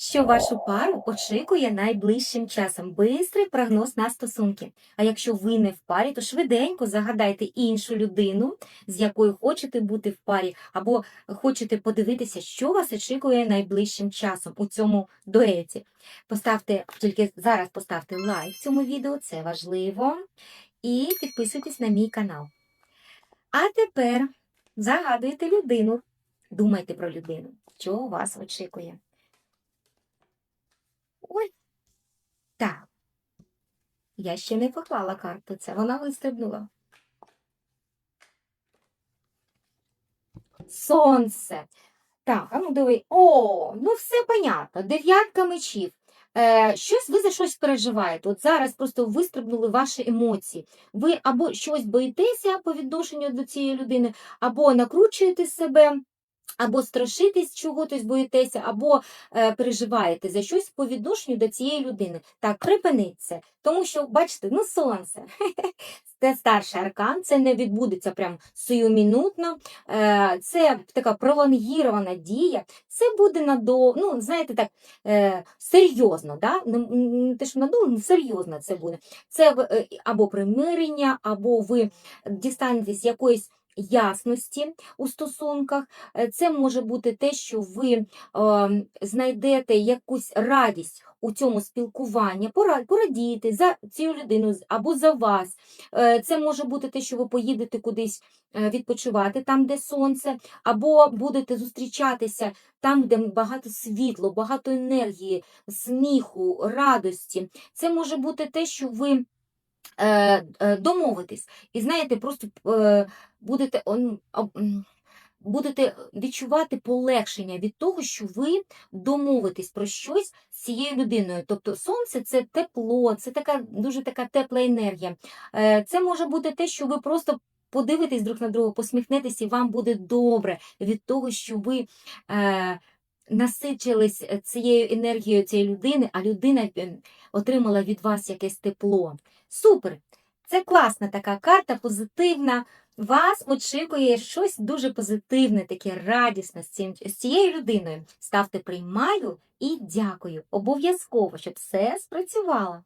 що вашу пару очікує найближчим часом. Бистрий прогноз на стосунки. А якщо ви не в парі, то швиденько загадайте іншу людину, з якою хочете бути в парі, або хочете подивитися, що вас очікує найближчим часом у цьому дуеті. Поставте тільки зараз поставте лайк цьому відео, це важливо. І підписуйтесь на мій канал. А тепер загадуйте людину. Думайте про людину, що вас очікує. Так. Я ще не поклала карту. Це вона вистрибнула. Сонце. Так, а ну диви. О, ну все понятно. Дев'ятка мечів. Е, щось ви за щось переживаєте. От зараз просто вистрибнули ваші емоції. Ви або щось боїтеся по відношенню до цієї людини, або накручуєте себе, або страшитесь чогось боїтеся, або е, переживаєте за щось по відношенню до цієї людини. Так, припиніть. Тому що, бачите, ну сонце. Це старший аркан, це не відбудеться прям сиюмінутно, е, це така пролонгірована дія, це буде надо, ну, знаєте, так, е, серйозно, да? не, те, що надовго, ну, серйозно це буде. Це е, або примирення, або ви дістанетесь якоїсь ясності у стосунках. Е, Це може бути те, що ви е, знайдете якусь радість у цьому спілкуванні, пора- порадієте за цю людину або за вас. Е, Це може бути те, що ви поїдете кудись відпочивати, там, де сонце, або будете зустрічатися там, де багато світло, багато енергії, сміху, радості. Це може бути те, що ви е, е, домовитесь. І знаєте, просто е, будете, будете відчувати полегшення від того, що ви домовитесь про щось з цією людиною. Тобто сонце це тепло, це така дуже така тепла енергія. Це може бути те, що ви просто. Подивитесь друг на друга, посміхнетесь, і вам буде добре від того, що ви е, насичились е, цією енергією цієї людини, а людина е, отримала від вас якесь тепло. Супер! Це класна така карта, позитивна. Вас очікує щось дуже позитивне, таке радісне з, цим, з цією людиною. Ставте приймаю і дякую. Обов'язково, щоб все спрацювало.